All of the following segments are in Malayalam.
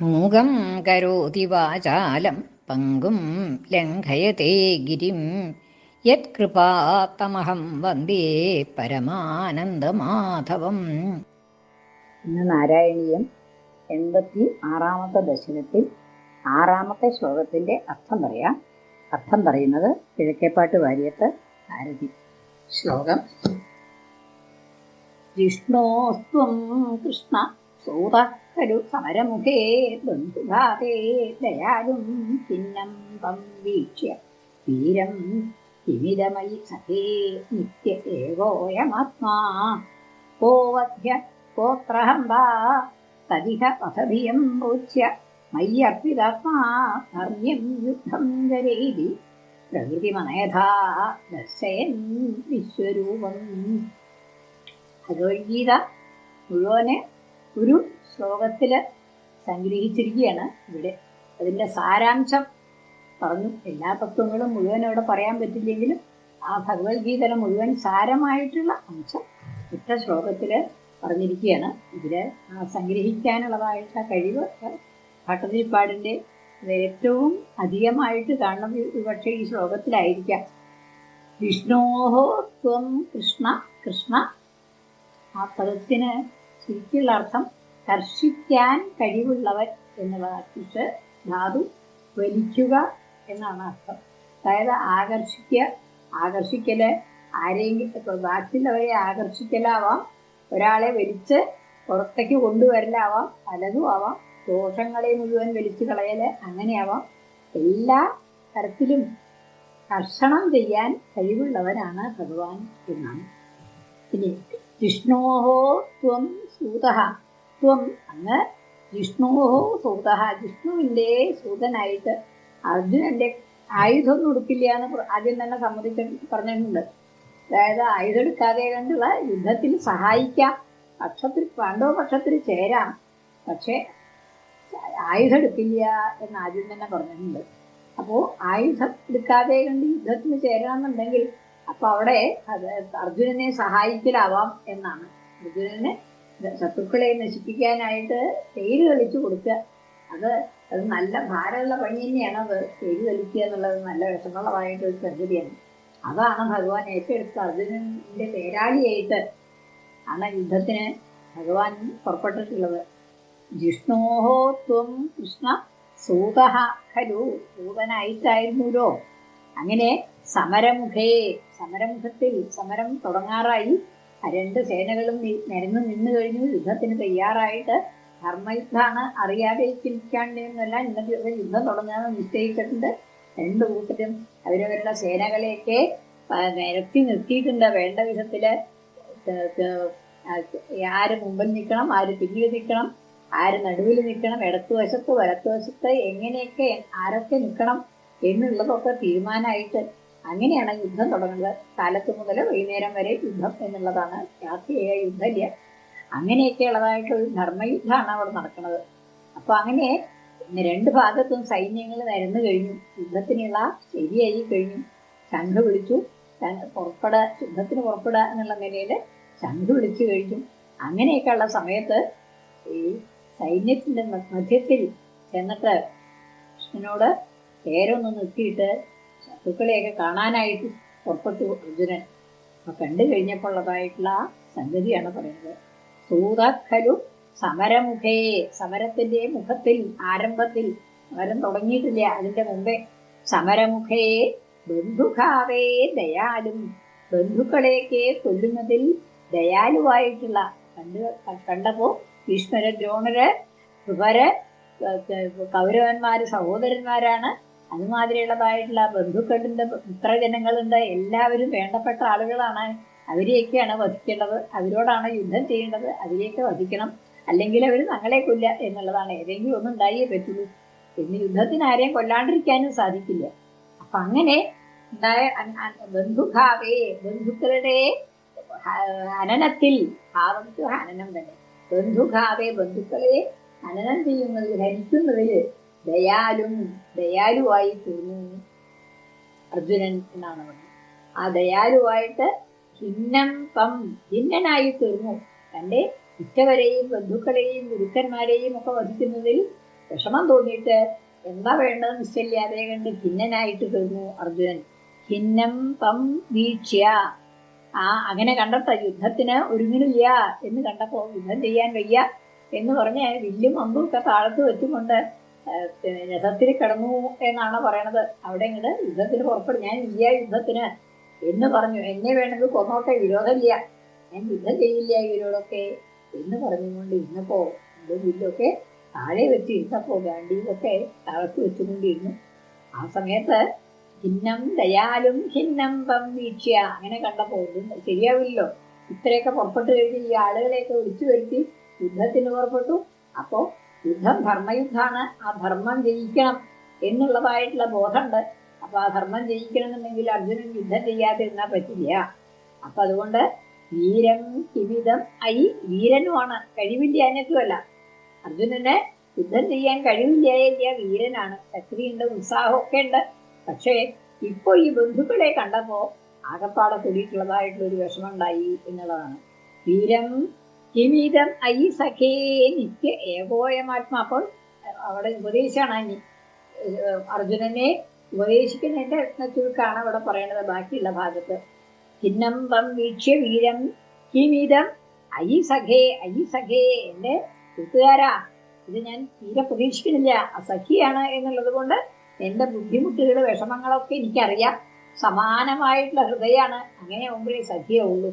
മൂകം കരോതി വാചാലം പങ്കും ലംഘയത്തെ ഗിരിം. യത്കൃപാത്തമഹം വന്ദേ പരമാനന്ദമാധവം. ഇന്ന് നാരായണീയം എൺപത്തി ആറാമത്തെ ദശനത്തിൽ ആറാമത്തെ ശ്ലോകത്തിന്റെ അർത്ഥം പറയാം. അർത്ഥം പറയുന്നത് കിഴക്കേപ്പാട്ട് വാര്യത്ത് ഭാരതി ശ്ലോകം. ജിഷ്ണോസ്ത്വം കൃഷ്ണ സൂത ഖലു സമരമുഖേ ബന്ധുഘാതേ ദയാലും തം വീക്ഷ്യ. വീരം തിമിരമയി സഖേ നിത്യ ഏകോയമാത്മാ. കോവധ്യ കോത്രഹംബാ തദിഹ പഥഭിയം പ്രോച്യ മയ്യർപ്പിതാത്മാ ധർമ്മ്യം യുദ്ധം കരേതി. പ്രകൃതിമനയഥാ ദർശയൻ വിശ്വരൂപം. ഭഗവത്ഗീത മുഴുവൻ ഒരു ശ്ലോകത്തിൽ സംഗ്രഹിച്ചിരിക്കുകയാണ് ഇവിടെ. അതിന്റെ സാരാംശം പറഞ്ഞു. എല്ലാ തത്വങ്ങളും മുഴുവൻ ഇവിടെ പറയാൻ പറ്റില്ലെങ്കിലും ആ ഭഗവത്ഗീത മുഴുവൻ സാരമായിട്ടുള്ള അംശം ഒറ്റ ശ്ലോകത്തിൽ പറഞ്ഞിരിക്കുകയാണ്. ഇതിൽ ആ സംഗ്രഹിക്കാനുള്ളതായിട്ട് കഴിവ് ഭട്ടതിരിപ്പാടിന്റെ ഏറ്റവും അധികമായിട്ട് കാണുന്നത് പക്ഷേ ഈ ശ്ലോകത്തിലായിരിക്കാം. വിഷ്ണോഹോ ത്വം കൃഷ്ണ കൃഷ്ണ ആ പദത്തിന് ശരിക്കുള്ള അർത്ഥം കർഷിക്കാൻ കഴിവുള്ളവൻ എന്നുള്ളതാക്കിയിട്ട് ധാതു വലിക്കുക എന്നാണ് അർത്ഥം. അതായത് ആകർഷിക്കുക ആകർഷിക്കൽ ആരെങ്കിലും ബാക്കിയുള്ളവരെ ആകർഷിക്കലാവാം ഒരാളെ വലിച്ച് പുറത്തേക്ക് കൊണ്ടുവരലാവാം പലതും ആവാം ദോഷങ്ങളെ മുഴുവൻ വലിച്ചു കളയൽ അങ്ങനെയാവാം. എല്ലാ തരത്തിലും കർഷണം ചെയ്യാൻ കഴിവുള്ളവനാണ് ഭഗവാൻ എന്നാണ്. ഇനി ജിഷ്ണോഹോ ത്വം സൂതഃ. ത്വം അങ്ങ് ജിഷ്ണോഹോ സൂതഃ. ജിഷ്ണുവിന്റെ സൂതനായിട്ട് അർജുനന്റെ ആയുധം കൊടുക്കില്ല എന്ന് ആദ്യം തന്നെ സമ്മതിച്ച് പറഞ്ഞിട്ടുണ്ട്. അതായത് ആയുധം എടുക്കാതെ കണ്ടുള്ള യുദ്ധത്തിൽ സഹായിക്കാം. പക്ഷത്തിൽ പാണ്ഡവ പക്ഷത്തിൽ ചേരാം. പക്ഷേ ആയുധം എടുക്കില്ല എന്ന് ആദ്യം തന്നെ പറഞ്ഞിട്ടുണ്ട്. അപ്പോൾ ആയുധം എടുക്കാതെ കണ്ട് യുദ്ധത്തിന് ചേരണമെന്നുണ്ടെങ്കിൽ അപ്പൊ അവിടെ അർജുനനെ സഹായിക്കലാവാം എന്നാണ്. അർജുനന് ശത്രുക്കളെ നശിപ്പിക്കാനായിട്ട് തേര് കളിച്ചു കൊടുക്കുക. അത് അത് നല്ല ഭാരമുള്ള പണി തന്നെയാണ് അത് തേര് കളിക്കുക എന്നുള്ളത് നല്ല വിഷമുള്ളതായിട്ട് ഒരു സംഗതിയാണ് അതാണ് ഭഗവാൻ ഏറ്റെടുത്ത് അർജുനന്റെ പേരാളിയായിട്ട് ആണ് യുദ്ധത്തിന് ഭഗവാൻ പുറപ്പെട്ടിട്ടുള്ളത്. ജിഷ്ണോഹോ ത്വം കൃഷ്ണ സൂതഹ ഖലു. സൂതനായിട്ടായിരുന്നല്ലോ അങ്ങനെ സമരമുഖേ സമരമുഖത്തിൽ സമരം തുടങ്ങാറായി. രണ്ട് സേനകളും നിരന്നു നിന്നു കഴിഞ്ഞു. യുദ്ധത്തിന് തയ്യാറായിട്ട് ധർമ്മയുദ്ധാണ് അറിയാതെ ചിരിക്കാണ്ടെന്നല്ല ഇന്നത്തെ ദിവസം യുദ്ധം തുടങ്ങാമെന്ന് നിശ്ചയിച്ചിട്ടുണ്ട്. രണ്ട് കൂട്ടരും അവരവരുടെ സേനകളെയൊക്കെ നിരത്തി നിർത്തിയിട്ടുണ്ട്. വേണ്ട വിധത്തിൽ ആര് മുമ്പിൽ നിൽക്കണം ആര് പിന്നിൽ നിൽക്കണം ആര് നടുവിൽ നിൽക്കണം ഇടത്തുവശത്ത് വലത്തുവശത്ത് എങ്ങനെയൊക്കെ ആരൊക്കെ നിൽക്കണം എന്നുള്ളതൊക്കെ തീരുമാനമായിട്ട് അങ്ങനെയാണ് യുദ്ധം തുടങ്ങുന്നത്. കാലത്ത് മുതൽ വൈകുന്നേരം വരെ യുദ്ധം എന്നുള്ളതാണ് രാത്രിയായ യുദ്ധമില്ല അങ്ങനെയൊക്കെ ഉള്ളതായിട്ടൊരു ധർമ്മയുദ്ധമാണ് അവിടെ നടക്കുന്നത്. അപ്പൊ അങ്ങനെ രണ്ട് ഭാഗത്തും സൈന്യങ്ങൾ നിരന്നു കഴിഞ്ഞു. യുദ്ധത്തിനുള്ള ശരിയായി കഴിഞ്ഞു. ശംഖ് വിളിച്ചു പുറപ്പെട യുദ്ധത്തിന് പുറപ്പെടുക എന്നുള്ള നിലയിൽ ശംഖ് വിളിച്ചു കഴിഞ്ഞു. അങ്ങനെയൊക്കെ ഉള്ള സമയത്ത് ഈ സൈന്യത്തിന്റെ മധ്യത്തിൽ ചെന്നിട്ട് കൃഷ്ണനോട് പേരൊന്ന് നിർത്തിയിട്ട് ശത്രുക്കളെയൊക്കെ കാണാനായിട്ട് പുറപ്പെട്ടു അർജുനൻ. അപ്പൊ കണ്ടു കഴിഞ്ഞപ്പോൾ ഉള്ളതായിട്ടുള്ള സംഗതിയാണ് പറയുന്നത്. സൂതഖലു സമരമുഖേ സമരത്തിന്റെ മുഖത്തിൽ ആരംഭത്തിൽ സമരം തുടങ്ങിയിട്ടില്ല. അതിന്റെ മുമ്പേ സമരമുഖേ ബന്ധുഖാവേ ദയാലും. ബന്ധുക്കളെയൊക്കെ കൊല്ലുന്നതിൽ ദയാലുവായിട്ടുള്ള കണ്ട് കണ്ടപ്പോ ഭീഷ്മര ദ്രോണര് കൗരവന്മാര് സഹോദരന്മാരാണ് അതുമാതിരിയുള്ളതായിട്ടുള്ള ബന്ധുക്കളുണ്ട് മിത്രജനങ്ങളുണ്ട് എല്ലാവരും വേണ്ടപ്പെട്ട ആളുകളാണ്. അവരെയൊക്കെയാണ് വധിക്കേണ്ടത്. അവരോടാണ് യുദ്ധം ചെയ്യേണ്ടത്. അവരെയൊക്കെ വധിക്കണം. അല്ലെങ്കിൽ അവർ ഞങ്ങളെ കൊല്ല എന്നുള്ളതാണ്. ഏതെങ്കിലും ഒന്നും ഉണ്ടായേ പറ്റുള്ളൂ. എന്ന് യുദ്ധത്തിന് ആരെയും കൊല്ലാണ്ടിരിക്കാനും സാധിക്കില്ല. അപ്പൊ അങ്ങനെ ഉണ്ടായ ബന്ധുഭാവേ ബന്ധുക്കളുടെ ഹനനത്തിൽ ഭാവത്ത് ഹനനം തന്നെ. ബന്ധുഭാവേ ബന്ധുക്കളെ ഹനനം ചെയ്യുന്നതിൽ ഹനിക്കുന്നതിൽ ദയാലും ദയാലുവായി തീർന്നു അർജുനൻ എന്നാണ് പറഞ്ഞത് ആ ദയാലുവായിട്ട് ഭിന്നം പം ഭിന്നനായി തീർന്നു തന്റെ ഉറ്റവരെയും ബന്ധുക്കളെയും ഗുരുക്കന്മാരെയും ഒക്കെ വധിക്കുന്നതിൽ വിഷമം തോന്നിയിട്ട് എന്താ വേണ്ടത് നിശ്ചയില്ലാതെ കണ്ട് ഖിന്നനായിട്ട് തീർന്നു അർജുനൻ. ഖിന്നം പം വീക്ഷ്യ ആ അങ്ങനെ കണ്ടപ്പോ യുദ്ധത്തിന് ഒരുങ്ങണില്ല എന്ന് കണ്ടപ്പോൾ യുദ്ധം ചെയ്യാൻ വയ്യ എന്ന് പറഞ്ഞ് വില്ലും അമ്പും ഒക്കെ താഴത്ത് വെച്ചുകൊണ്ട് രഥത്തിൽ കിടന്നു എന്നാണ് പറയണത്. അവിടെ ഇങ്ങോട്ട് യുദ്ധത്തിന് പുറപ്പെടും. ഞാൻ ഇല്ല യുദ്ധത്തിന് എന്ന് പറഞ്ഞു. എന്നെ വേണമെങ്കിൽ കൊന്നോട്ടെ വിരോധമില്ല. ഞാൻ യുദ്ധം ചെയ്യില്ല ഇവരോടൊക്കെ എന്ന് പറഞ്ഞുകൊണ്ട് ഇന്നപ്പോ വില്ലൊക്കെ താഴെ വെച്ച് ഇരുന്നപ്പോ ഗാന്ധിയൊക്കെ താഴത്ത് വെച്ചുകൊണ്ടിരുന്നു. ആ സമയത്ത് ഭിന്നം ദയാലും ഭിന്നംബം വീക്ഷ്യ അങ്ങനെ കണ്ടപ്പോ ശരിയാവില്ലല്ലോ. ഇത്രയൊക്കെ പുറപ്പെട്ടു കഴിഞ്ഞ് ഈ ആളുകളെയൊക്കെ വിളിച്ചു വരുത്തി യുദ്ധത്തിന് പുറപ്പെട്ടു. അപ്പോ യുദ്ധം ധർമ്മയുദ്ധാണ് ആ ധർമ്മം ജയിക്കണം എന്നുള്ളതായിട്ടുള്ള ബോധമുണ്ട്. അപ്പൊ ആ ധർമ്മം ജയിക്കണമെന്നുണ്ടെങ്കിൽ അർജുനൻ യുദ്ധം ചെയ്യാതിരുന്നാൽ പറ്റില്ല. അപ്പൊ അതുകൊണ്ട് വീരം കിമിതം ഐ വീരനുമാണ്. കഴിവില്ലാഞ്ഞിട്ടുമല്ല അർജുനന് യുദ്ധം ചെയ്യാൻ കഴിവില്ലായില്ല വീരനാണ്. ശക്തിയുണ്ട് ഉത്സാഹമൊക്കെ ഉണ്ട്. പക്ഷേ ഇപ്പൊ ഈ ബന്ധുക്കളെ കണ്ടപ്പോ ആകപ്പാടെ കൂടിയിട്ടുള്ളതായിട്ടുള്ള ഒരു വിഷമം ഉണ്ടായി എന്നുള്ളതാണ്. വീരം കിമീതം ഐ സഖേ നിത്യ ഏകോയമാത്മാ അപ്പോൾ അവിടെ ഉപദേശമാണ് ഇനി അർജുനനെ ഉപദേശിക്കുന്നതിന്റെ ചുരുക്കാണ് അവിടെ പറയണത് ബാക്കിയുള്ള ഭാഗത്ത്. ചിന്നമ്പം വീക്ഷ്യ വീരം കിമീതം ഐ സഖേ ഐ സഖേ എന്റെ കൂട്ടുകാരാ. ഇത് ഞാൻ തീരെ പ്രതീക്ഷിക്കുന്നില്ല. അസഖിയാണ് എന്നുള്ളത് കൊണ്ട് എന്റെ ബുദ്ധിമുട്ടുകൾ വിഷമങ്ങളൊക്കെ എനിക്കറിയാം. സമാനമായിട്ടുള്ള ഹൃദയമാണ്. അങ്ങനെ മുമ്പിൽ സഖിയേ ഉള്ളൂ.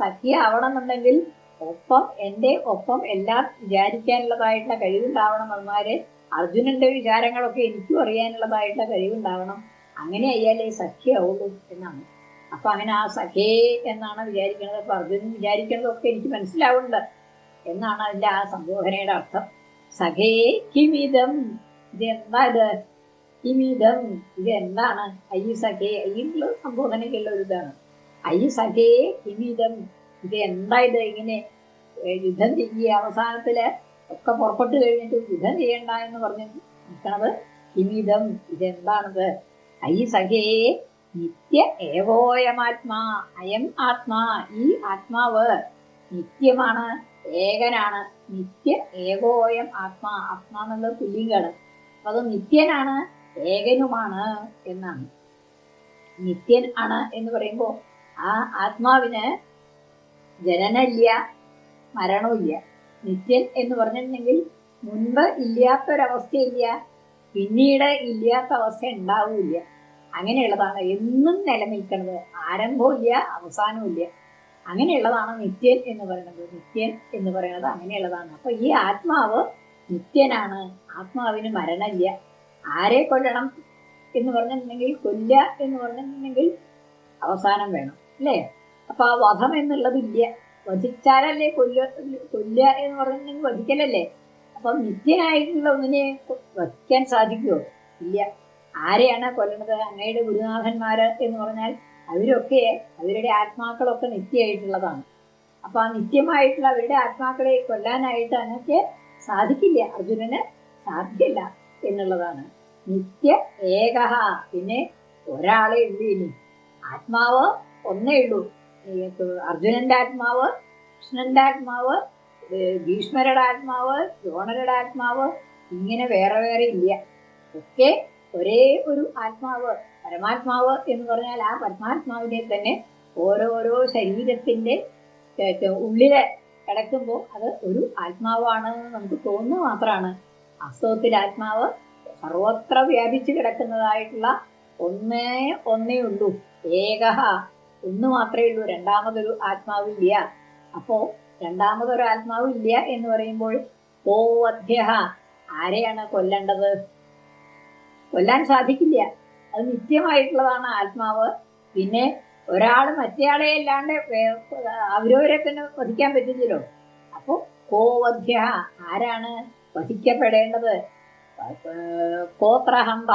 സഖിയ ആവണമെന്നുണ്ടെങ്കിൽ ഒപ്പം എന്റെ ഒപ്പം എല്ലാം വിചാരിക്കാനുള്ളതായിട്ടുള്ള കഴിവുണ്ടാവണം അവന്മാരെ അർജുനന്റെ വിചാരങ്ങളൊക്കെ എനിക്കും അറിയാനുള്ളതായിട്ടുള്ള കഴിവുണ്ടാവണം. അങ്ങനെ അയ്യാലേ സഖ്യാവുള്ളൂ എന്നാണ്. അപ്പൊ അങ്ങനെ ആ സഖേ എന്നാണ് വിചാരിക്കുന്നത്. അപ്പൊ അർജുനൻ വിചാരിക്കുന്നതൊക്കെ എനിക്ക് മനസ്സിലാവുന്നുണ്ട് എന്നാണ് അതിന്റെ ആ സംബോധനയുടെ അർത്ഥം. സഖേ കിമിതം ഇത് എന്താ ഇത് കിമിതം ഇത് എന്താണ് അയ്യു സഖേ അയ്യുള്ള സംബോധനയ്ക്കുള്ള ഒരു ഇതാണ്. അയ്യു സഖേ കിമിതം ഇത് എന്താ ഇത് ഇങ്ങനെ യുദ്ധം ചെയ്യുക? അവസാനത്തിൽ ഒക്കെ പുറപ്പെട്ടു കഴിഞ്ഞിട്ട് യുദ്ധം ചെയ്യണ്ട എന്ന് പറഞ്ഞ് നിൽക്കണത് കിമിതം ഇതെന്താണത്? ഐ സഖേ നിത്യ ഏകോയമാത്മാ അയം ആത്മാ. ഈ ആത്മാവ് നിത്യമാണ് ഏകനാണ്. നിത്യ ഏകോയം ആത്മാ. ആത്മാ എന്നുള്ളത് പുല്ലിംഗാണ് അപ്പൊ അത് നിത്യനാണ് ഏകനുമാണ് എന്നാണ്. നിത്യൻ ആണ് എന്ന് പറയുമ്പോ ആ ആത്മാവിന് ജനനമില്ല മരണമില്ല. നിത്യൻ എന്ന് പറഞ്ഞിട്ടുണ്ടെങ്കിൽ മുൻപ് ഇല്ലാത്തൊരവസ്ഥയില്ല പിന്നീട് ഇല്ലാത്ത അവസ്ഥ ഉണ്ടാവില്ല അങ്ങനെയുള്ളതാണ് എന്നും നിലനിൽക്കുന്നത് ആരംഭമില്ല അവസാനമില്ല അങ്ങനെയുള്ളതാണ് നിത്യൻ എന്ന് പറയുന്നത്. നിത്യൻ എന്ന് പറയുന്നത് അങ്ങനെയുള്ളതാണ്. അപ്പൊ ഈ ആത്മാവ് നിത്യനാണ്. ആത്മാവിന് മരണമില്ല. ആരെ കൊല്ലണം എന്ന് പറഞ്ഞിട്ടുണ്ടെങ്കിൽ കൊല്ല എന്ന് പറഞ്ഞിട്ടുണ്ടെങ്കിൽ അവസാനം വേണം. അല്ലേ? അപ്പൊ ആ വധം എന്നുള്ളത് ഇല്ല വധിച്ചാലല്ലേ കൊല്ല കൊല്ല എന്ന് പറഞ്ഞിട്ടുണ്ടെങ്കിൽ വധിക്കലല്ലേ? അപ്പൊ നിത്യനായിട്ടുള്ള ഒന്നിനെ വധിക്കാൻ സാധിക്കുമോ ഇല്ല. ആരെയാണ് കൊല്ലണത്? അങ്ങയുടെ ഗുരുനാഥന്മാര് എന്ന് പറഞ്ഞാൽ അവരൊക്കെ അവരുടെ ആത്മാക്കളൊക്കെ നിത്യമായിട്ടുള്ളതാണ് അപ്പൊ ആ നിത്യമായിട്ടുള്ള അവരുടെ ആത്മാക്കളെ കൊല്ലാനായിട്ട് അങ്ങക്ക് സാധിക്കില്ല. അർജുനന് സാധ്യല്ല എന്നുള്ളതാണ്. നിത്യ ഏകഹ. പിന്നെ ഒരാളെ ഉള്ളൂ ഇനി. ആത്മാവ് ഒന്നേ ഉള്ളൂ. അർജുനന്റെ ആത്മാവ് കൃഷ്ണന്റെ ആത്മാവ് ഭീഷ്മരുടെ ആത്മാവ് ദ്രോണരുടെ ആത്മാവ് ഇങ്ങനെ വേറെ വേറെ ഇല്ല. ഒക്കെ ഒരേ ഒരു ആത്മാവ് പരമാത്മാവ് എന്ന് പറഞ്ഞാൽ ആ പരമാത്മാവിനെ തന്നെ ഓരോരോ ശരീരത്തിന്റെ ഉള്ളിൽ കിടക്കുമ്പോൾ അത് ഒരു ആത്മാവാണ് നമുക്ക് തോന്നുന്നത് മാത്രമാണ്. അസ്തവത്തിൽ ആത്മാവ് സർവത്ര വ്യാപിച്ചു കിടക്കുന്നതായിട്ടുള്ള ഒന്നേ ഒന്നേ ഉള്ളൂ. ഏകഹ ഒന്ന് മാത്രമേ ഉള്ളൂ രണ്ടാമതൊരു ആത്മാവില്ല അപ്പോ രണ്ടാമതൊരു ആത്മാവില്ല എന്ന് പറയുമ്പോൾ ഓ അധ്യഹ ആരെയാണ് കൊല്ലേണ്ടത്? കൊല്ലാൻ സാധിക്കില്ല. അത് നിത്യമായിട്ടുള്ളതാണ് ആത്മാവ്. പിന്നെ ഒരാൾ മറ്റേയാളെ അല്ലാണ്ട് അവരവരെ തന്നെ വധിക്കാൻ പറ്റില്ലല്ലോ. അപ്പോ കോവധ്യ ആരാണ് വധിക്കപ്പെടേണ്ടത്? കോത്ര ഹംബ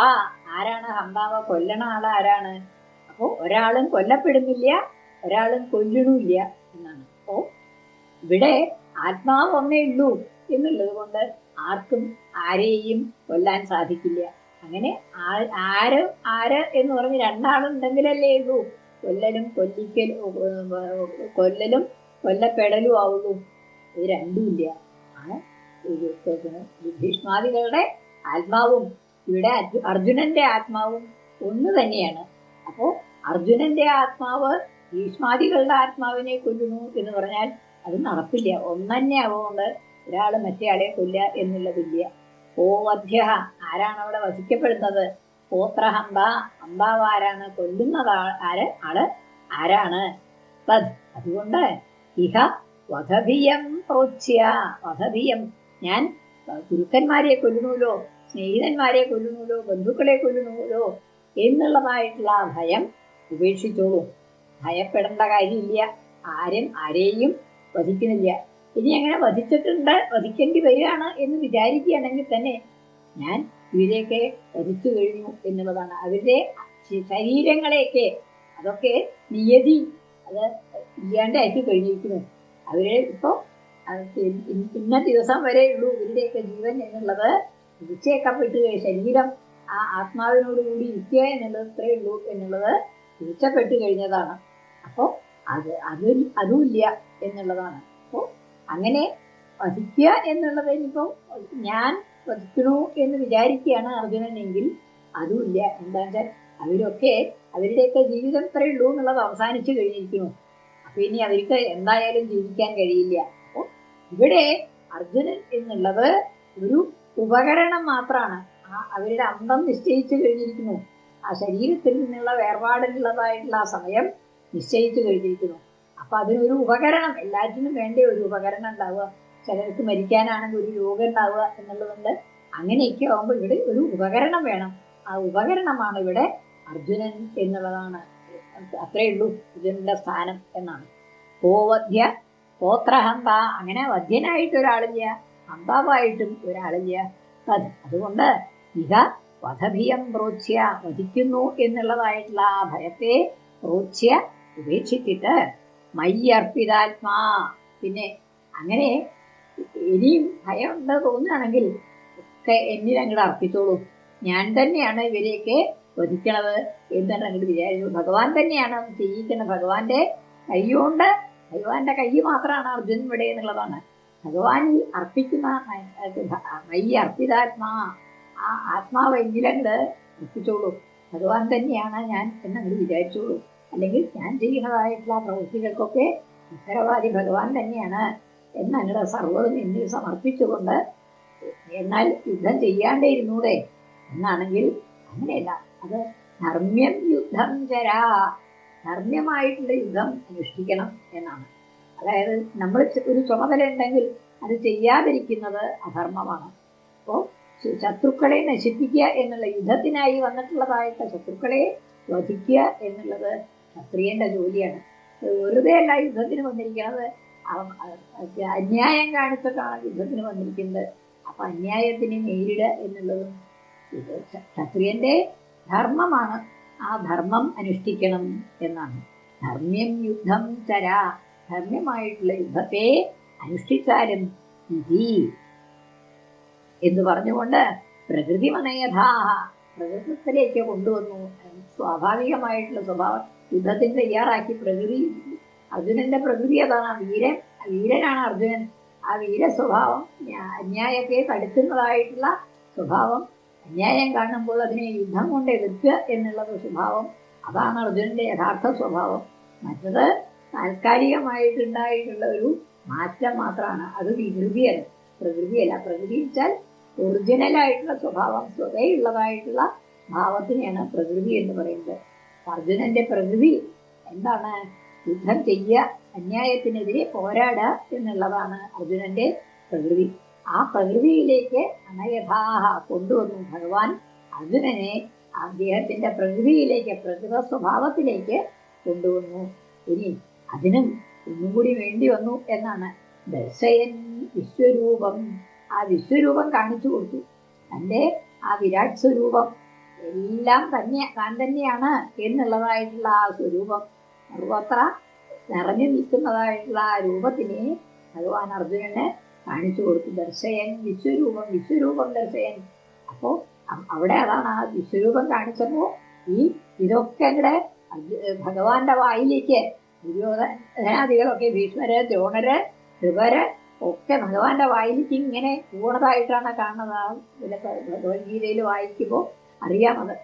ആരാണ് ഹംബാവ കൊല്ലണ ആൾ ആരാണ് അപ്പോ ഒരാളും കൊല്ലപ്പെടുന്നില്ല ഒരാളും കൊല്ലണമില്ല എന്നാണ്. അപ്പോ ഇവിടെ ആത്മാവ് ഒന്നേ ഉള്ളൂ എന്നുള്ളത് കൊണ്ട് ആർക്കും ആരെയും കൊല്ലാൻ സാധിക്കില്ല. അങ്ങനെ ആര് ആര് എന്ന് പറഞ്ഞ് രണ്ടാളുണ്ടെങ്കിലല്ലേ ഉള്ളൂ. കൊല്ലലും കൊല്ലിക്കലും കൊല്ലലും കൊല്ലപ്പെടലും ആവുള്ളൂ. ഇത് രണ്ടുമില്ല ആണ് ഭീഷ്മാദികളുടെ ആത്മാവും ഇവിടെ അർജു- അർജുനന്റെ ആത്മാവും ഒന്ന് തന്നെയാണ്. അപ്പോ അർജുനന്റെ ആത്മാവ് ഭീഷ്മാദികളുടെ ആത്മാവിനെ കൊല്ലുന്നു എന്ന് പറഞ്ഞാൽ അത് നടപ്പില്ല ഒന്നന്നെ ആവുകൊണ്ട് ഒരാൾ മറ്റേയാളെ കൊല്ല എന്നുള്ളതില്ല. ഓ വധ്യ ആരാണ് അവിടെ വധിക്കപ്പെടുന്നത് പോത്രഹന്ത അമ്പാവ് ആരാണ്? കൊല്ലുന്നത് ആര്? ആൾ ആരാണ്? അതുകൊണ്ട് ഇഹ വധഭിയം പ്രോച്ച്യ. വധഭിയം. ഞാൻ ഗുരുക്കന്മാരെ കൊല്ലുന്നുല്ലോ സ്നേഹിതന്മാരെ കൊല്ലുന്നുല്ലോ ബന്ധുക്കളെ കൊല്ലുന്നുല്ലോ എന്നുള്ളതായിട്ടുള്ള ആ ഭയം ഉപേക്ഷിച്ചോളൂ. ഭയപ്പെടേണ്ട കാര്യമില്ല. ആരും ആരെയും വധിക്കുന്നില്ല. ഇനി അങ്ങനെ വധിച്ചിട്ടുണ്ട് വധിക്കേണ്ടി വരികയാണ് എന്ന് വിചാരിക്കുകയാണെങ്കിൽ തന്നെ ഞാൻ ഇവരെയൊക്കെ വധിച്ചു കഴിഞ്ഞു എന്നുള്ളതാണ്. അവരുടെ ശരീരങ്ങളെയൊക്കെ അതൊക്കെ നിയതി അത് ഇല്ലാണ്ടാക്കി കഴിഞ്ഞിരിക്കുന്നു. അവരെ ഇപ്പോ അത് ഇ- ഇ- ഇന്ന ദിവസം വരെ ഉള്ളൂ ഇവരുടെയൊക്കെ ജീവൻ എന്നുള്ളത്. തിരിച്ചേക്കപ്പെട്ട് കഴി- ശരീരം ആ ആത്മാവിനോട് കൂടി ഇരിക്കുക എന്നുള്ളത് ഇത്രയേ ഉള്ളൂ എന്നുള്ളത് തിരിച്ചപ്പെട്ട് കഴിഞ്ഞതാണ്. അപ്പോൾ അത് അത് അതുമില്ല എന്നുള്ളതാണ്. അപ്പോൾ അങ്ങനെ വധിക്കുക എന്നുള്ളത് ഇനിയിപ്പോ ഞാൻ വധിക്കണു എന്ന് വിചാരിക്കുകയാണ് അർജുനനെങ്കിൽ അതുമില്ല എന്താ വെച്ചാൽ അവരൊക്കെ അവരുടെയൊക്കെ ജീവിതം ഇത്രയേ ഉള്ളൂ എന്നുള്ളത് അവസാനിച്ചു കഴിഞ്ഞിരിക്കുന്നു. അപ്പോൾ ഇനി അവർക്ക് എന്തായാലും ജീവിക്കാൻ കഴിയില്ല. അപ്പോ ഇവിടെ അർജുനൻ എന്നുള്ളത് ഒരു ഉപകരണം മാത്രമാണ്. അവരുടെ അന്തം നിശ്ചയിച്ചു കഴിഞ്ഞിരിക്കുന്നു. ആ ശരീരത്തിൽ നിന്നുള്ള വേർപാടിലുള്ളതായിട്ടുള്ള ആ സമയം നിശ്ചയിച്ചു കഴിഞ്ഞിരിക്കുന്നു. അപ്പൊ അതിനൊരു ഉപകരണം എല്ലാറ്റിനും വേണ്ട ഒരു ഉപകരണം ഉണ്ടാവുക. ചിലർക്ക് മരിക്കാനാണെങ്കിൽ ഒരു രോഗം ഉണ്ടാവുക എന്നുള്ളതുകൊണ്ട് അങ്ങനെയൊക്കെ ആവുമ്പോൾ ഇവിടെ ഒരു ഉപകരണം വേണം. ആ ഉപകരണമാണ് ഇവിടെ അർജുനൻ എന്നുള്ളതാണ്. അത്രേ ഉള്ളൂ അർജുനന്റെ സ്ഥാനം എന്നാണ്. ഗോവധ്യ ഗോത്രഹന്ത അങ്ങനെ വധ്യനായിട്ട് ഒരാളില്ല ഹന്താവായിട്ടും ഒരാളില്ല. അതുകൊണ്ട് ഇഹ വധഭിയം പ്രോച്ച്യ വധിക്കുന്നു എന്നുള്ളതായിട്ടുള്ള ആ ഭയത്തെ പ്രോച്ച്യ ഉപേക്ഷിച്ചിട്ട് മയ്യർപ്പിതാത്മാ. പിന്നെ അങ്ങനെ ഇനിയും ഭയം ഉണ്ട് തോന്നുകയാണെങ്കിൽ ഒക്കെ എന്നിൽ അങ്ങോട്ട് അർപ്പിച്ചോളൂ. ഞാൻ തന്നെയാണ് ഇവരെയൊക്കെ വധിക്കണത് എന്നാണ് അങ്ങോട്ട് വിചാരിച്ചു. ഭഗവാൻ തന്നെയാണ് ചെയ്യിക്കുന്നത്. ഭഗവാന്റെ കൈകൊണ്ട് ഭഗവാന്റെ കൈ മാത്രമാണ് അർജുനൻ ഇവിടെ എന്നുള്ളതാണ്. ഭഗവാനിൽ അർപ്പിക്കുന്ന മയ്യർപ്പിതാത്മാ. ആ ആത്മാവ് ഒപ്പിച്ചോളൂ. ഭഗവാൻ തന്നെയാണ് ഞാൻ എന്നങ്ങൾ വിചാരിച്ചോളൂ. അല്ലെങ്കിൽ ഞാൻ ചെയ്യുന്നതായിട്ടുള്ള പ്രവൃത്തികൾക്കൊക്കെ ഉത്തരവാദി ഭഗവാൻ തന്നെയാണ് എന്നങ്ങൾ സർവതും എന്നിൽ സമർപ്പിച്ചുകൊണ്ട് എന്നാൽ യുദ്ധം ചെയ്യാണ്ടേ ഇരുന്നൂടെ എന്നാണെങ്കിൽ അങ്ങനെയല്ല. അത് ധർമ്മ്യം യുദ്ധം ചരാ ധർമ്മ്യമായിട്ടുള്ള യുദ്ധം അനുഷ്ഠിക്കണം എന്നാണ്. അതായത് നമ്മൾ ഒരു ചുമതല ഉണ്ടെങ്കിൽ അത് ചെയ്യാതിരിക്കുന്നത് അധർമ്മമാണ്. ശത്രുക്കളെ നശിപ്പിക്കുക എന്നുള്ള യുദ്ധത്തിനായി വന്നിട്ടുള്ളതായിട്ട് ശത്രുക്കളെ വധിക്കുക എന്നുള്ളത് ക്ഷത്രിയന്റെ ജോലിയാണ്. വെറുതെ അല്ല യുദ്ധത്തിന് വന്നിരിക്കുന്നത്. അന്യായം കാണിച്ചിട്ടാണ് യുദ്ധത്തിന് വന്നിരിക്കുന്നത്. അപ്പൊ അന്യായത്തിന് നേരിടുക എന്നുള്ളതും ഇത് ക്ഷത്രിയന്റെ ധർമ്മമാണ്. ആ ധർമ്മം അനുഷ്ഠിക്കണം എന്നാണ്. ധർമ്മ്യം യുദ്ധം ചരാ. ധർമ്മ്യമായിട്ടുള്ള യുദ്ധത്തെ അനുഷ്ഠിച്ചാലും എന്ന് പറഞ്ഞുകൊണ്ട് പ്രകൃതി മനയഥാഹ പ്രകൃതത്തിലേക്ക് കൊണ്ടുവന്നു. സ്വാഭാവികമായിട്ടുള്ള സ്വഭാവം യുദ്ധത്തിന് തയ്യാറാക്കി പ്രകൃതി. അർജുനന്റെ പ്രകൃതി അതാണ്. വീരൻ വീരനാണ് അർജുനൻ. ആ വീര സ്വഭാവം ന്യാ- അന്യായത്തെ തടുക്കുന്നതായിട്ടുള്ള സ്വഭാവം അന്യായം കാണുമ്പോൾ അതിനെ യുദ്ധം കൊണ്ട് എതിർക്കുക എന്നുള്ളത് സ്വഭാവം അതാണ് അർജുനന്റെ യഥാർത്ഥ സ്വഭാവം. മറ്റത് താൽക്കാലികമായിട്ടുണ്ടായിട്ടുള്ള ഒരു മാറ്റം മാത്രമാണ്. അത് വികൃതിയല്ല. പ്രകൃതിയല്ല. പ്രകൃതി വെച്ചാൽ ഒറിജിനൽ ആയിട്ടുള്ള സ്വഭാവം സ്വതേ ഉള്ളതായിട്ടുള്ള ഭാവത്തിനെയാണ് പ്രകൃതി എന്ന് പറയുന്നത്. അർജുനന്റെ പ്രകൃതി എന്താണ്? യുദ്ധം ചെയ്യുക അന്യായത്തിനെതിരെ പോരാടുക എന്നുള്ളതാണ് അർജുനന്റെ പ്രകൃതി. ആ പ്രകൃതിയിലേക്ക് അനയഥാഹ കൊണ്ടുവന്നു ഭഗവാൻ അർജുനനെ അദ്ദേഹത്തിന്റെ പ്രകൃതിയിലേക്ക് പ്രകൃത സ്വഭാവത്തിലേക്ക് കൊണ്ടുവന്നു. ഇനി അതിനും ഒന്നും കൂടി വേണ്ടി വന്നു എന്നാണ് ദർശയൻ വിശ്വരൂപം. ആ വിശ്വരൂപം കാണിച്ചു കൊടുത്തു. തന്റെ ആ വിരാട് സ്വരൂപം എല്ലാം തന്നെ താൻ തന്നെയാണ് എന്നുള്ളതായിട്ടുള്ള ആ സ്വരൂപം. സർവത്ര നിറഞ്ഞു നിൽക്കുന്നതായിട്ടുള്ള ആ രൂപത്തിനെ ഭഗവാൻ അർജുനന് കാണിച്ചു കൊടുത്തു. ദർശയൻ വിശ്വരൂപം വിശ്വരൂപം ദർശയൻ. അപ്പോൾ അവിടെ അതാണ് ആ വിശ്വരൂപം കാണിച്ചപ്പോ ഈ ഇതൊക്കെ ഇവിടെ ഭഗവാന്റെ വായിലേക്ക് ദുര്യോധനാദികളൊക്കെ ഭീഷ്മര് ദ്രോണര് കൃപര് ഒക്കെ ഭഗവാന്റെ വായിലേക്ക് ഇങ്ങനെ പൂർണതായിട്ടാണ് കാണുന്നത്. ആ ഭഗവത്ഗീതയിൽ വായിക്കുമ്പോൾ അറിയാമത്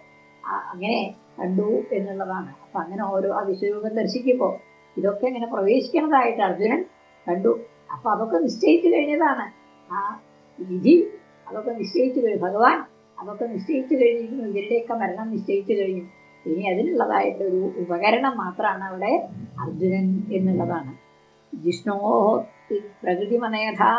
അങ്ങനെ കണ്ടു എന്നുള്ളതാണ്. അപ്പൊ അങ്ങനെ ഓരോ ആ വിശ്വരൂപം ദർശിക്കുമ്പോൾ ഇതൊക്കെ ഇങ്ങനെ പ്രവേശിക്കുന്നതായിട്ട് അർജുനൻ കണ്ടു. അപ്പൊ അതൊക്കെ നിശ്ചയിച്ചു കഴിഞ്ഞതാണ്. ആ വിധി അതൊക്കെ നിശ്ചയിച്ചു കഴിഞ്ഞു. ഭഗവാൻ അതൊക്കെ നിശ്ചയിച്ചു കഴിഞ്ഞിരിക്കുന്നു. ഇവരുടെയൊക്കെ മരണം നിശ്ചയിച്ചു കഴിഞ്ഞു. ഇനി അതിനുള്ളതായിട്ടൊരു ഉപകരണം മാത്രമാണ് അവിടെ അർജുനൻ എന്നുള്ളതാണ്. ജിഷ്ണോ പ്രകൃതിമനേധാ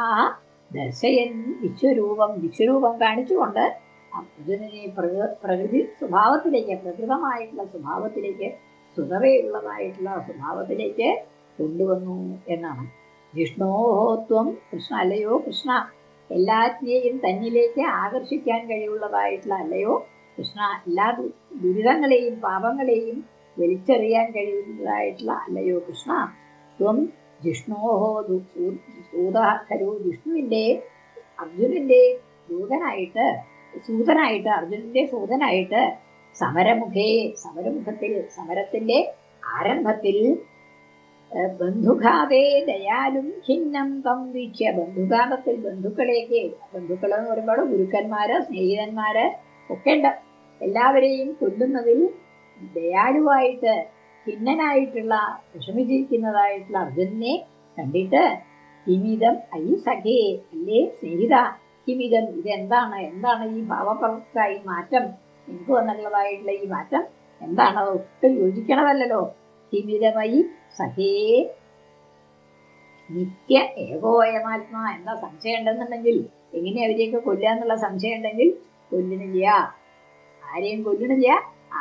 ദർശയൻ വിശ്വരൂപം വിശ്വരൂപം കാണിച്ചുകൊണ്ട് അർജുനനെ പ്രകൃ- പ്രകൃതി സ്വഭാവത്തിലേക്ക് പ്രകൃതമായിട്ടുള്ള സ്വഭാവത്തിലേക്ക് സുതറയുള്ളതായിട്ടുള്ള സ്വഭാവത്തിലേക്ക് കൊണ്ടുവന്നു എന്നാണ്. വിഷ്ണോഹോത്വം കൃഷ്ണ അല്ലയോ കൃഷ്ണ? എല്ലാറ്റിനെയും തന്നിലേക്ക് ആകർഷിക്കാൻ കഴിവുള്ളതായിട്ടുള്ള അല്ലയോ കൃഷ്ണ? എല്ലാ ദുരിതങ്ങളെയും പാപങ്ങളെയും വലിച്ചെറിയാൻ കഴിയുന്നതായിട്ടുള്ള അല്ലയോ കൃഷ്ണ? ത്വം ജിഷ്ണോഹോ സൂത ഖലു ജിഷ്ണുവിന്റെ അർജുനന്റെ ദൂതനായിട്ട് സൂതനായിട്ട് അർജുനന്റെ സൂതനായിട്ട് സമരമുഖേ സമരമുഖത്തിൽ സമരത്തിന്റെ ആരംഭത്തിൽ ബന്ധുഘാതേ ദയാലും ഖിന്നം തം വീക്ഷ്യ. ബന്ധുഘാതത്തിൽ ബന്ധുക്കളേക്ക് ബന്ധുക്കൾ എന്ന് പറയുമ്പോൾ ഗുരുക്കന്മാര് സ്നേഹിതന്മാര് ഒക്കെ ഉണ്ട്. എല്ലാവരെയും കൊല്ലുന്നതിൽ ദയാലുവായിട്ട് ഖിന്നനായിട്ടുള്ള വിഷമിച്ചിരിക്കുന്നതായിട്ടുള്ള അർജുനനെ കണ്ടിട്ട് കിമിതം ഐ സഖേ അല്ലേ സ്നേഹിത? കിമിതം ഇതെന്താണ്? എന്താണ് ഈ ഭാവപ്രവർത്തായി മാറ്റം? എനിക്ക് വന്നിട്ടുള്ളതായിട്ടുള്ള ഈ മാറ്റം എന്താണ്? ഒട്ടും യോജിക്കണതല്ലോ കിമിതമായി സഖേ നിത്യ ഏകോയമാത്മാ എന്താ സംശയം ഉണ്ടെന്നുണ്ടെങ്കിൽ എങ്ങനെ അവരെയൊക്കെ കൊല്ലാന്നുള്ള സംശയം ഉണ്ടെങ്കിൽ കൊല്ലണില്ല ആരെയും കൊല്ലണില്ല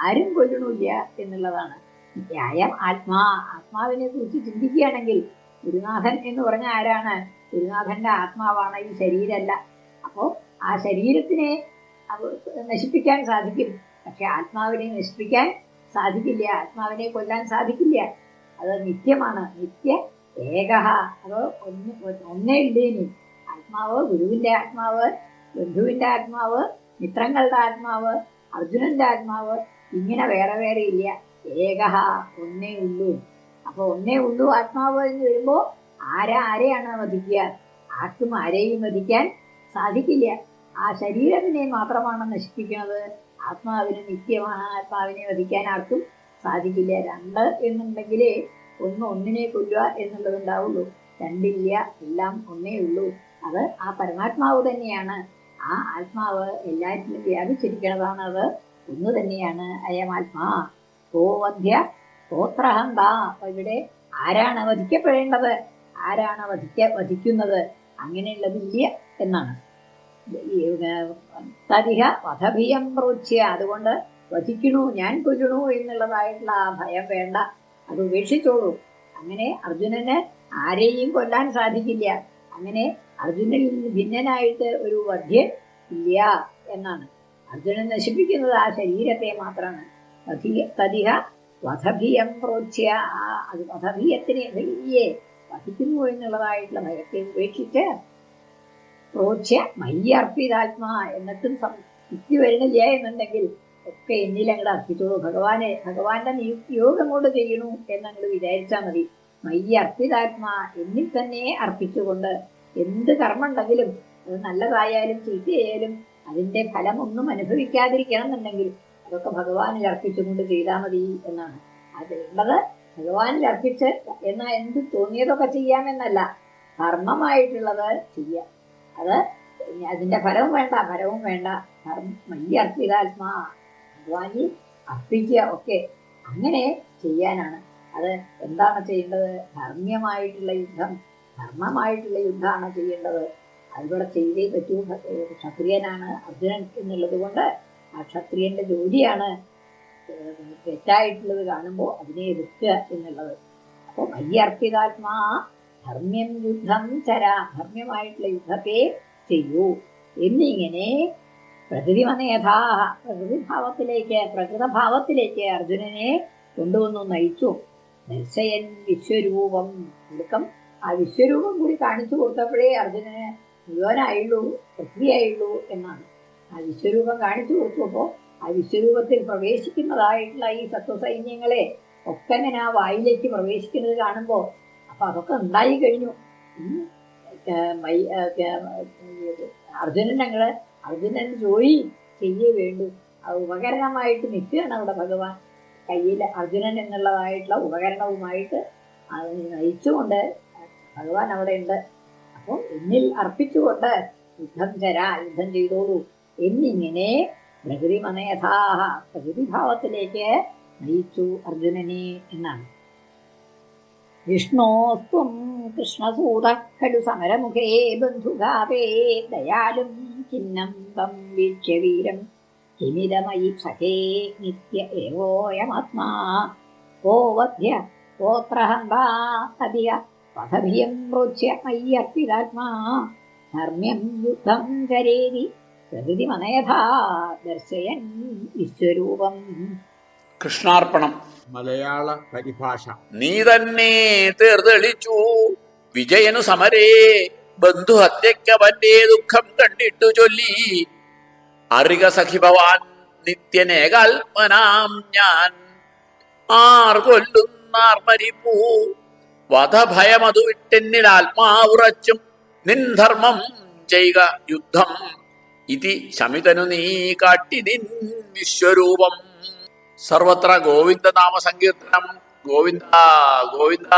ആരും കൊല്ലണില്ല എന്നുള്ളതാണ്. ന്യായം ആത്മാ ആത്മാവിനെ കുറിച്ച് ചിന്തിക്കുകയാണെങ്കിൽ ഗുരുനാഥൻ എന്ന് പറഞ്ഞ ആരാണ്? ഗുരുനാഥന്റെ ആത്മാവാണ് ഈ ശരീരമല്ല. അപ്പോ ആ ശരീരത്തിനെ നശിപ്പിക്കാൻ സാധിക്കും. പക്ഷെ ആത്മാവിനെ നശിപ്പിക്കാൻ സാധിക്കില്ല. ആത്മാവിനെ കൊല്ലാൻ സാധിക്കില്ല. അത് നിത്യമാണ്. നിത്യ ഏക അത് ഒന്ന് ഒന്നേ ഇല്ലേനി ആത്മാവ് ഗുരുവിന്റെ ആത്മാവ് ബന്ധുവിന്റെ ആത്മാവ് മിത്രങ്ങളുടെ ആത്മാവ് അർജുനന്റെ ആത്മാവ് ഇങ്ങനെ വേറെ വേറെ ഇല്ല. ഏകഹ ഒന്നേ ഉള്ളൂ. അപ്പൊ ഒന്നേ ഉള്ളൂ ആത്മാവ് എന്ന് വരുമ്പോ ആരാ ആരെയാണ് വധിക്കുക? ആർക്കും ആരെയും വധിക്കാൻ സാധിക്കില്ല. ആ ശരീരത്തിനെ മാത്രമാണ് നശിപ്പിക്കുന്നത്? ആത്മാവിന് നിത്യമാണ് ആത്മാവിനെ വധിക്കാൻ ആർക്കും സാധിക്കില്ല. രണ്ട് എന്നുണ്ടെങ്കിലേ ഒന്ന് ഒന്നിനെ കൊല്ലുക എന്നുള്ളത് ഉണ്ടാവുള്ളൂ രണ്ടില്ല എല്ലാം ഒന്നേ ഉള്ളൂ. അത് ആ പരമാത്മാവ് തന്നെയാണ്. ആ ആത്മാവ് എല്ലാറ്റിലും വ്യാപിച്ചിരിക്കുന്നതാണ് അത് ഒന്ന് തന്നെയാണ്. ഗോവധ്യ ഗോത്രഹന്ത അപ്പൊ ഇവിടെ ആരാണ് വധിക്കപ്പെടേണ്ടത്? ആരാണ് വധിക്ക വധിക്കുന്നത്? അങ്ങനെയുള്ളതില്ല എന്നാണ്. തരിഹ വധഭിയം പ്രോച്ചിയ. അതുകൊണ്ട് വധിക്കണു ഞാൻ കൊല്ലണു എന്നുള്ളതായിട്ടുള്ള ആ ഭയം വേണ്ട. അത് ഉപേക്ഷിച്ചോളൂ. അങ്ങനെ അർജുനന് ആരെയും കൊല്ലാൻ സാധിക്കില്ല. അങ്ങനെ അർജുനനിൽ നിന്ന് ഭിന്നനായിട്ട് ഒരു വധ്യൻ ഇല്ല എന്നാണ്. അർജുനൻ നശിപ്പിക്കുന്നത് ആ ശരീരത്തെ മാത്രമാണ്. തതിഹ വധഭിയം പ്രോച്ച്യ അത് വധഭിയത്തിനെ വലിയേ വധിക്കുന്നു എന്നുള്ളതായിട്ടുള്ള ഭയത്തെ ഉപേക്ഷിച്ച് പ്രോച്ച്യ മയ്യർപ്പിതാത്മാ എന്നിട്ടും യുക്തി വരുന്നില്ല എന്നുണ്ടെങ്കിൽ ഒക്കെ എന്നിൽ അങ്ങോട്ട് അർപ്പിച്ചോളൂ. ഭഗവാനെ ഭഗവാന്റെ യോഗം കൊണ്ട് ചെയ്യണു എന്നങ്ങൾ വിചാരിച്ചാൽ മതി. മയ്യ അർപ്പിതാത്മാ എന്നിൽ തന്നെ അർപ്പിച്ചുകൊണ്ട് എന്ത് കർമ്മം ഉണ്ടെങ്കിലും അത് നല്ലതായാലും ചീത്തയായാലും അതിന്റെ ഫലമൊന്നും അനുഭവിക്കാതിരിക്കണം എന്നുണ്ടെങ്കിൽ അതൊക്കെ ഭഗവാനിൽ അർപ്പിച്ചുകൊണ്ട് ചെയ്താൽ മതി എന്നാണ്. അതിലുള്ളത് ഭഗവാനിൽ അർപ്പിച്ച് എന്നാ എന്ത് തോന്നിയതൊക്കെ ചെയ്യാമെന്നല്ല ധർമ്മമായിട്ടുള്ളത് ചെയ്യാം. അത് അതിന്റെ ഫലവും വേണ്ട ഫലവും വേണ്ട. ധർമ്മ മയ്യ അർപ്പിതാത്മാ ഭഗവാനിൽ അർപ്പിക്കുക ഒക്കെ അങ്ങനെ ചെയ്യാനാണ്. അത് എന്താണ് ചെയ്യേണ്ടത്? ധർമ്മ്യമായിട്ടുള്ള യുദ്ധം ധർമ്മമായിട്ടുള്ള യുദ്ധമാണ് ചെയ്യേണ്ടത്. അതിവിടെ ചെയ്തേ പറ്റൂ ക്ഷത്രിയനാണ് അർജുനൻ എന്നുള്ളത് കൊണ്ട് ആ ക്ഷത്രിയന്റെ ജോലിയാണ് തെറ്റായിട്ടുള്ളത് കാണുമ്പോൾ അതിനെ എതിർക്കുക എന്നുള്ളത്. അപ്പോൾ മയ്യർപ്പിതാത്മാ ധർമ്മ്യം യുദ്ധം ചര ധർമ്മ്യമായിട്ടുള്ള യുദ്ധത്തെ ചെയ്യൂ. എന്നിങ്ങനെ പ്രകൃതിമനേധാ പ്രകൃതിഭാവത്തിലേക്ക് പ്രകൃതഭാവത്തിലേക്ക് അർജുനനെ കൊണ്ടുവന്നു നയിച്ചു. നിർശയൻ വിശ്വരൂപം. ഒടുക്കം ആ വിശ്വരൂപം കൂടി കാണിച്ചു കൊടുത്തപ്പോഴേ അർജുനന് മുഴുവനായുള്ളൂ പൃഥ്വിയായുള്ളൂ എന്നാണ്. ആ വിശ്വരൂപം കാണിച്ചു കൊടുത്തപ്പോൾ ആ വിശ്വരൂപത്തിൽ പ്രവേശിക്കുന്നതായിട്ടുള്ള ഈ സത്വസൈന്യങ്ങളെ ഒക്കെ ഇങ്ങനെ ആ വായിലേക്ക് പ്രവേശിക്കുന്നത് കാണുമ്പോൾ അപ്പൊ അതൊക്കെ ഉണ്ടായി കഴിഞ്ഞു. അർജുനൻ ഞങ്ങൾ അർജുനൻ ജോലി ചെയ്യേ വേണ്ടു. ആ ഉപകരണമായിട്ട് നിൽക്കുകയാണ് അവിടെ ഭഗവാൻ. കയ്യിൽ അർജുനൻ എന്നുള്ളതായിട്ടുള്ള ഉപകരണവുമായിട്ട് അത് നയിച്ചുകൊണ്ട് ഭഗവാൻ അവിടെ ഉണ്ട്. അപ്പോൾ എന്നിൽ അർപ്പിച്ചുകൊണ്ട് യുദ്ധം ചരാ യുദ്ധം ചെയ്തോളൂ. എന്നിങ്ങനെ പ്രകൃതിമനേധാഹ പ്രകൃതിഭാവത്തിലേക്ക് നയിച്ചു അർജുനനെ എന്നാണ്. വിഷ്ണോസ്ത്വം കൃഷ്ണസൂത ഖലു സമരമുഖേ ബന്ധുഘാതേ ദയാലും ചിഹ്നം തം വീക്ഷ്യ വീരം കിമിതമയി സഖേ നിത്യ ഏവോയമാത്മാ. കോ വധ്യ ഗോത്രഹന്താ അധിക പഥഭിയം പ്രോച്യ മയ്യർപ്പിതാത്മാ. ധർമ്മ്യം യുദ്ധം കരേതി പ്രകൃതി മനയഥാ ദർശയൻ വിശ്വരൂപം കൃഷ്ണാർപ്പണം. മലയാള പരിഭാഷ. നീ തന്നെ തേർതെളിച്ചു. വിജയനു സമരേ. ബന്ധുഹത്യക്കവന്റെ ദുഃഖം കണ്ടിട്ടു ചൊല്ലി. അറിക സഖിഭവാൻ നിത്യനേകാത്മനാം ഞാൻ. ആർ കൊല്ലുന്നാർ മരിപ്പൂ വധഭയമതു വിട്ടെന്നിൽ ആത്മാവുറച്ചും നിൻ ധർമ്മം ചെയ്യുക യുദ്ധം. ഇതി ശമിതനു നീ കാട്ടി നിൻ വിശ്വരൂപം. സർവത്ര ഗോവിന്ദനാമ സങ്കീർത്തനം ഗോവിന്ദ ഗോവിന്ദ.